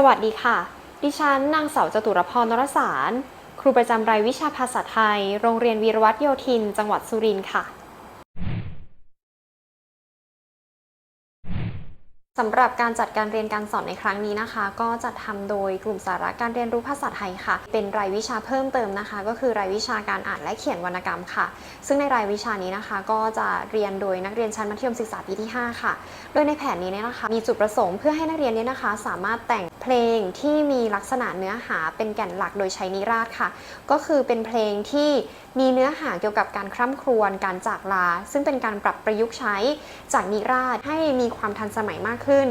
สวัสดีค่ะ ดิฉันนางสาวจตุรพรนรสาร ครูประจำรายวิชาภาษาไทย โรงเรียนวีรวัตรโยธิน จังหวัดสุรินทร์ค่ะ สำหรับการจัดการเรียนการสอนในครั้งนี้นะคะ ก็จัดทำโดยกลุ่มสาระการเรียนรู้ภาษาไทยค่ะ เป็นรายวิชาเพิ่มเติมนะคะ ก็คือรายวิชาการอ่านและเขียนวรรณกรรมค่ะ ซึ่งในรายวิชานี้นะคะ ก็จะเรียนโดยนักเรียนชั้นมัธยมศึกษาปีที่ 5 ค่ะ โดยในแผนนี้เนี่ยนะคะ มีจุดประสงค์เพื่อให้นักเรียนเนี่ยนะคะ สามารถแต่งเพลงที่มีลักษณะเนื้อหาเป็นแก่นหลักโดยใช้นิราศค่ะ ก็คือเป็นเพลงที่ มีเนื้อหาเกี่ยวกับการคร่ำครวญการจากลา ซึ่งเป็นการปรับประยุกต์ใช้จากนิราศให้มีความทันสมัยมากขึ้น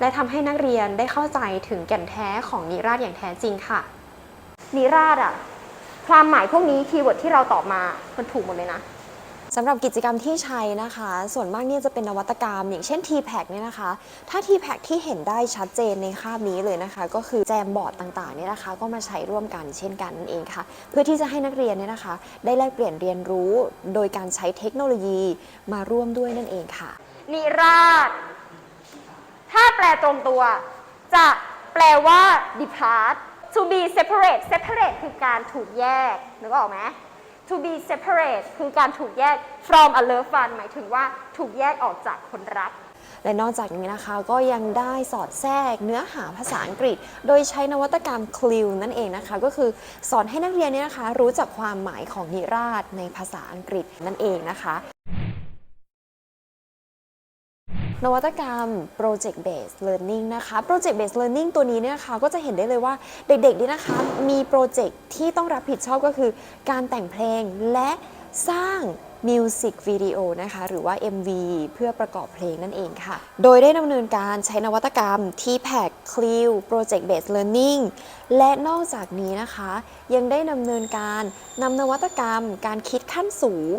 และทำให้นักเรียนได้เข้าใจถึงแก่นแท้ของนิราศอย่างแท้จริงค่ะ นิราศอะความหมายพวกนี้คีย์เวิร์ดที่เราตอบมามันถูกหมดเลยนะ สำหรับกิจกรรมที่ใช้นะคะ ส่วนมากเนี่ยจะเป็นนวัตกรรม อย่างเช่น TPAC เนี่ยนะคะ ถ้า TPAC ที่เห็นได้ชัดเจนในคาบนี้เลยนะคะ ก็คือแจมบอร์ดต่างๆเนี่ยนะคะ ก็มาใช้ร่วมกันเช่นกันนั่นเองค่ะ เพื่อที่จะให้นักเรียนเนี่ยนะคะ ได้แลกเปลี่ยนเรียนรู้ โดยการใช้เทคโนโลยีมาร่วมด้วยนั่นเองค่ะ นิราศถ้าแปลตรงตัว จะแปลว่า depart to be separate separate คือการถูกแยกนึกออกไหม to be separate คือการถูกแยก from a loved one หมายถึงว่าถูกแยกออกจากคนรัก และนอกจากนี้นะคะก็ยังได้สอดแทรกเนื้อหาภาษาอังกฤษ โดยใช้นวัตกรรมคลิวนั่นเองนะคะ ก็คือสอนให้นักเรียนเนี่ยนะคะ รู้จักความหมายของนิราศในภาษาอังกฤษนั่นเองนะคะ นวัตกรรม Project Based Learning นะคะ Project Based Learning ตัวนี้เนี่ยนะคะก็จะเห็นได้เลยว่าเด็กๆนี่นะคะ มีโปรเจกต์ที่ต้องรับผิดชอบก็คือการแต่งเพลงและสร้างมิวสิกวิดีโอนะคะ หรือว่า MV เพื่อประกอบเพลงนั่นเองค่ะ โดยได้ดำเนินการใช้นวัตกรรม TPAC CLIL Project Based Learning และนอกจากนี้นะคะ ยังได้ดำเนินการนำนวัตกรรมการคิดขั้นสูง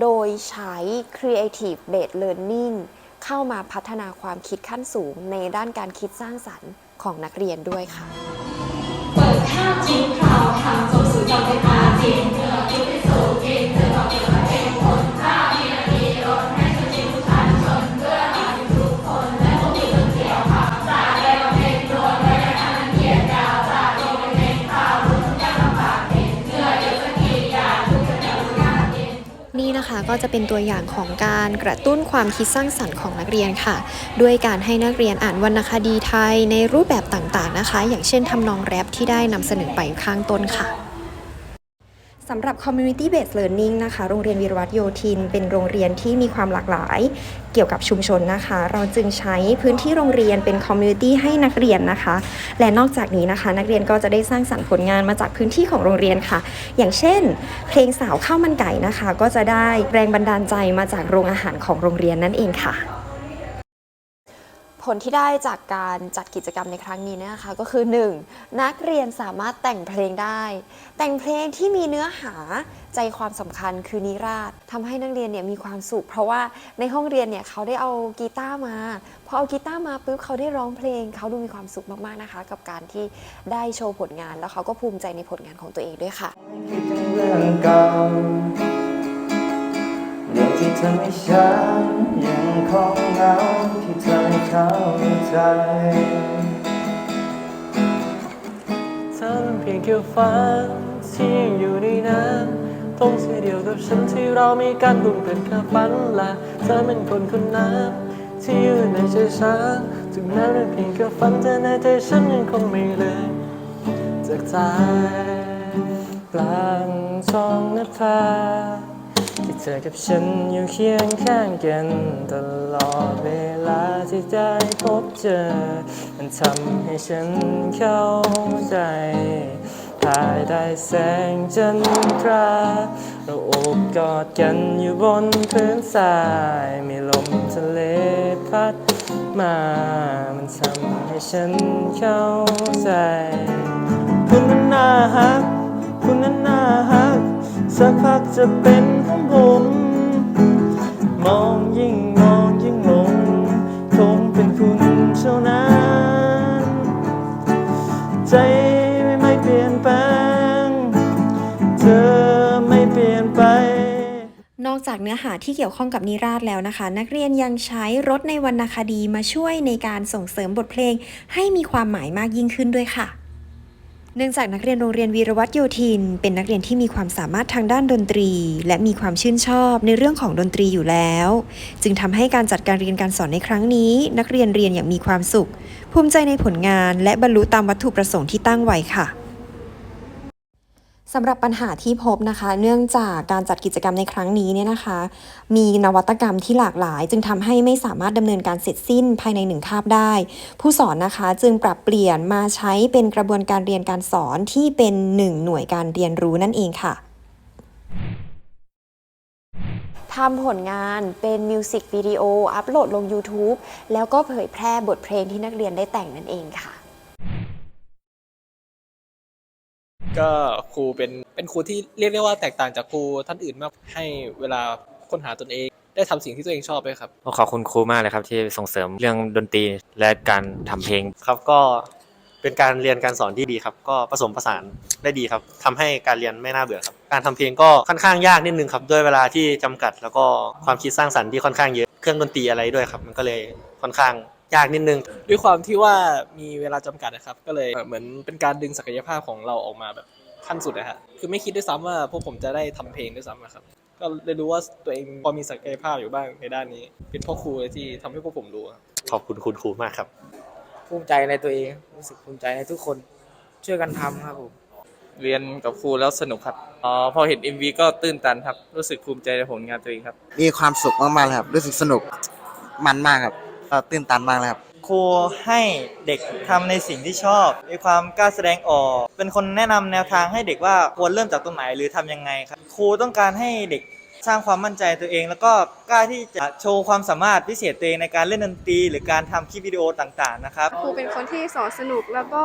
โดยใช้ Creative Based Learning เข้ามาพัฒนาความคิดขั้นสูงในด้านการคิดสร้างสรรค์ของนักเรียนด้วยค่ะ เปิดภาจริงคราวทางจบสู่จอเป็นอาจริงเธอคิ ก็จะเป็นตัวอย่างของการกระตุ้นความคิดสร้างสรรค์ของนักเรียนค่ะ ด้วยการให้นักเรียนอ่านวรรณคดีไทยในรูปแบบต่างๆนะคะ อย่างเช่นทำนองแรปที่ได้นำเสนอไปข้างต้นค่ะ สำหรับ Community Based Learning นะคะ โรงเรียนวีรวัตรโยธิน เป็นโรงเรียนที่มีความหลากหลายเกี่ยวกับชุมชนนะคะ เราจึงใช้พื้นที่โรงเรียนเป็น Community ให้นักเรียนนะคะ และนอกจากนี้นะคะ นักเรียนก็จะได้สร้างสรรค์ผลงานมาจากพื้นที่ของโรงเรียนค่ะ อย่างเช่น เพลงสาวข้าวมันไก่นะคะ ก็จะได้แรงบันดาลใจมาจากโรงอาหารของโรงเรียนนั่นเองค่ะ ผลที่ได้จากการจัดกิจกรรมในครั้งนี้นะคะก็คือ 1. นักเรียนสามารถแต่งเพลงได้ แต่งเพลงที่มีเนื้อหาใจความสำคัญคือนิราศทำให้นักเรียนเนี่ยมีความสุข เพราะว่าในห้องเรียนเนี่ยเขาได้เอากีตาร์มาพอเอากีตาร์มาปุ๊บเขาได้ร้องเพลง เขาดูมีความสุขมากๆนะคะ กับการที่ได้โชว์ผลงาน แล้วเขาก็ภูมิใจในผลงานของตัวเองด้วยค่ะคิดถึงเรื่องเก่าเรื่องที่เธอไม่ฉันยังคงเหงา เธอเข้าใจเธอเป็นเพียงแค่ฝันที่ยังอยู่ในนั้นตรงเสียเดียวกับฉันที่เรามีกันรวมเป็นแค่ฝันละเธอเป็นคนคนนั้นที่อยู่ในใจฉันถึงแม้เป็นเพียงแค่ฝันแต่ในใจฉันยังคงไม่เลยจากใจกลางท้องนภา ที่เธอกับฉันอยู่เคียงข้างกันตลอดเวลาที่ได้พบเจอ มันทำให้ฉันเข้าใจภายใต้แสงจันทราเราโอบกอดกันอยู่บนพื้นทราย มีลมทะเลพัดมา มันทำให้ฉันเข้าใจ คุณนั้นน่าฮัก คุณนั้นน่าฮัก สักพักจะเป็น ผม มองยิ่งมองยิ่งหลงคงเป็นคุณเท่านั้น ใจไม่เปลี่ยนแปลง เธอไม่เปลี่ยนไปนอกจากเนื้อหาที่เกี่ยวข้องกับนิราศแล้วนะคะ นักเรียนยังใช้รถในวรรณคดีมาช่วยในการส่งเสริมบทเพลง ให้มีความหมายมากยิ่งขึ้นด้วยค่ะ เนื่องจากนักเรียนโรงเรียนวีรวัตรโยธิน เป็นนักเรียนที่มีความสามารถทางด้านดนตรี และมีความชื่นชอบในเรื่องของดนตรีอยู่แล้ว จึงทำให้การจัดการเรียนการสอนในครั้งนี้ นักเรียนเรียนอย่างมีความสุข ภูมิใจในผลงานและบรรลุตามวัตถุประสงค์ที่ตั้งไว้ค่ะ สำหรับปัญหาที่พบนะคะ เนื่องจากการจัดกิจกรรมในครั้งนี้เนี่ยนะคะ มีนวัตกรรมที่หลากหลาย จึงทำให้ไม่สามารถดำเนินการเสร็จสิ้นภายในหนึ่งคาบได้ ผู้สอนนะคะจึงปรับเปลี่ยนมาใช้เป็นกระบวนการเรียนการสอนที่เป็นหนึ่งหน่วยการเรียนรู้นั่นเองค่ะทำผลงานเป็นมิวสิกวิดีโออัปโหลดลง YouTube แล้วก็เผยแพร่บทเพลงที่นักเรียนได้แต่งนั่นเองค่ะ ก็ครูเป็นเป็นครูที่เรียกได้ว่าแตกต่างจากครูท่านอื่นมากให้เวลาค้นหาตนเอง ได้ทำสิ่งที่ตัวเองชอบด้วยครับก็ขอบคุณครูมากเลยครับที่ส่งเสริมเรื่องดนตรีและการทำเพลงครับก็เป็นการเรียนการสอนที่ดีครับ ก็ผสมผสานได้ดีครับทำให้การเรียนไม่น่าเบื่อครับ การทำเพลงก็ค่อนข้างยากนิดนึงครับ ด้วยเวลาที่จำกัด แล้วก็ความคิดสร้างสรรค์ที่ค่อนข้างเยอะเครื่องดนตรีอะไรด้วยครับ มันก็เลยค่อนข้าง ยากนิดนึง ด้วยความที่ว่ามีเวลาจำกัดนะครับ ก็เลยเหมือนเป็นการดึงศักยภาพของเราออกมาแบบขั้นสุดนะฮะคือไม่คิดด้วยซ้ำว่าพวกผมจะได้ทำเพลงด้วยซ้ำนะครับ ก็เลยรู้ว่าตัวเองพอมีศักยภาพอยู่บ้างในด้านนี้ เป็นพ่อครูที่ทำให้พวกผมรู้ครับ ขอบคุณคุณครูมากครับ ภูมิใจในตัวเองรู้สึกภูมิใจในทุกคน ช่วยกันทำครับผมเรียนกับครูแล้วสนุกครับอ๋อพอเห็น MV ก็ตื้นตันครับ รู้สึกภูมิใจในผลงานตัวเองครับ มีความสุขมากๆเลยครับ รู้สึกสนุกมันมากครับ ก็ตื่นตันมากเลยครับ ครูให้เด็กทำในสิ่งที่ชอบ มีความกล้าแสดงออก เป็นคนแนะนำแนวทางให้เด็กว่าควรเริ่มจากตรงไหนหรือทำยังไงครับ ครูต้องการให้เด็กสร้างความมั่นใจตัวเอง แล้วก็กล้าที่จะโชว์ความสามารถพิเศษตัวเองในการเล่นดนตรี หรือการทำคลิปวิดีโอต่างๆนะครับครูเป็นคนที่สอนสนุกแล้วก็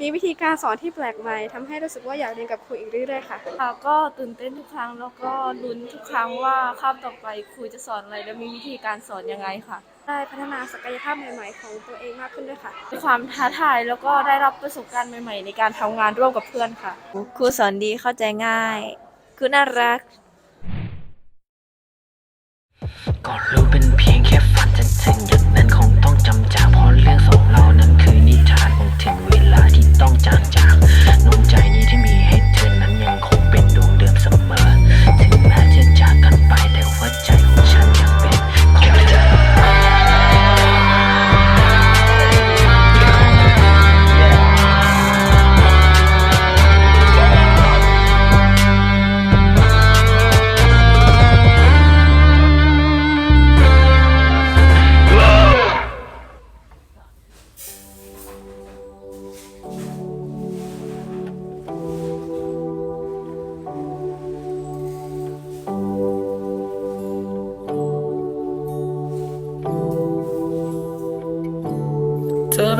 มีวิธีการสอนที่แปลกใหม่ทำให้รู้สึกว่าอยากเรียนกับครูอีกเรื่อยๆค่ะค่ะก็ตื่นเต้นทุกครั้งแล้วก็ลุ้นทุกครั้งว่าคาบต่อไปครูจะสอนอะไรและมีวิธีการสอนยังไงค่ะ ได้พัฒนาศักยภาพใหม่ๆ ของตัวเองมากขึ้นด้วยค่ะมีความท้าทายแล้วก็ได้รับประสบการณ์ใหม่ ๆ ในการทำงานร่วมกับเพื่อนค่ะ ครูสอนดีเข้าใจง่ายครูน่ารักก็รู้เป็นเพียงแค่ฝันแต่ถึงอย่างนั้นคงต้องจำจากเพราะเรื่องของเรานั้นคือนิทานคงถึงเวลาที่ต้องจางจากดวงใจนี้ที่มี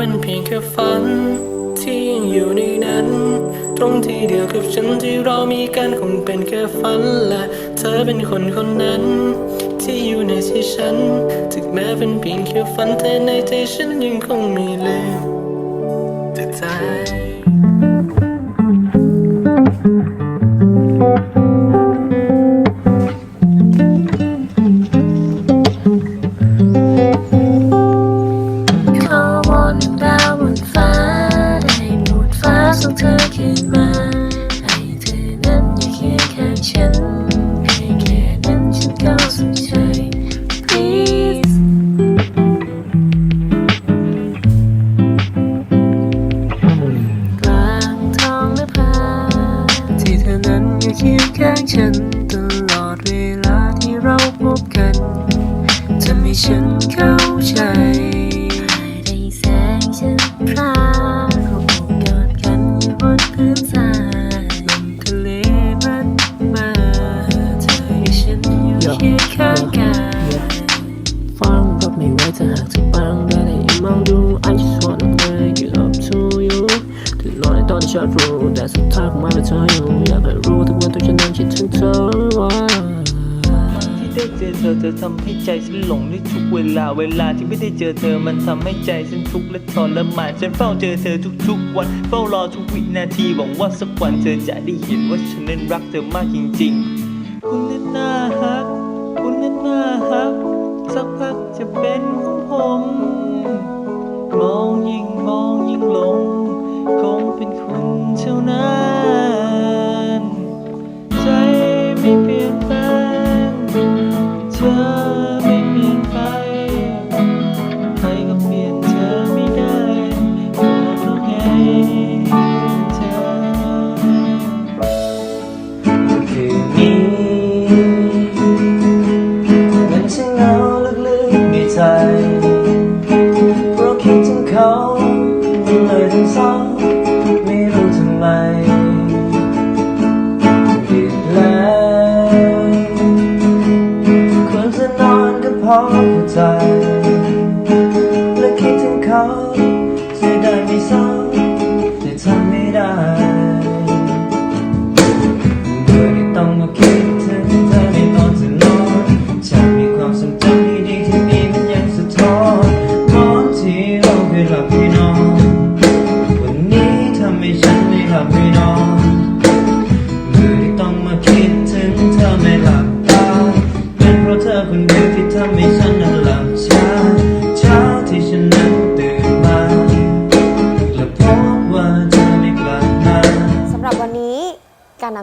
เธอเป็นเพียงแค่ฝัน ที่ยังอยู่ในนั้น ตรงที่เดียวกับฉันที่เรามีกันคงเป็นแค่ฝันและเธอเป็นคนคนนั้น ที่อยู่ในใจฉัน ถึงแม้เป็นเพียงแค่ฝันแต่ในใจฉันยังคงไม่ลืมแต่ใจ จะมีฉันเข้าใจได้แสงฉันพรางเขาโอบกอดกันอยู่บนพื้นทรายลมทะเลพัดมาเธอกับฉันอยู่เคียงข้างกันฟังรับไม่ไหวถ้าหากเธอฟังได้แต่ยังมองดู I just wanna make it up to you ถึงน้อยตอนที่ฉันรู้แต่สุดท้ายคงไม่เป็นเธออยู่อยากให้รู้ทุกวันตัวฉันนั้นคิดถึงเธอว่า ได้เจอเธอเธอทำให้ใจฉันหลงในทุกเวลาเวลาที่ไม่ได้เจอเธอมันทำให้ใจฉันทุกข์และทรมานฉันเฝ้าเจอเธอทุกๆวันเฝ้ารอทุกวินาทีหวังว่าสักวันเธอจะได้เห็นว่าฉันนั้นรักเธอมากจริงๆ คุณนั้นน่ารัก หัวใจ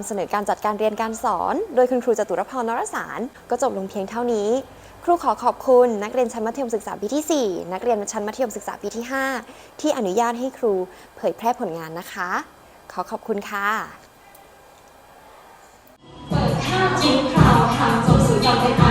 ำเสนอการจัดการเรียนการสอน โดยคุณครูจตุรพรนรสาร ก็จบลงเพียงเท่านี้ ครูขอขอบคุณ นักเรียนชั้นมัธยมศึกษาปีที่ 4 นักเรียนชั้นมัธยมศึกษาปีที่ 5 ที่อนุญาตให้ครูเผยแพร่ผลงานนะคะ ขอขอบคุณค่ะเปิดภาจริงข่าวทางจบสู่จอเป็น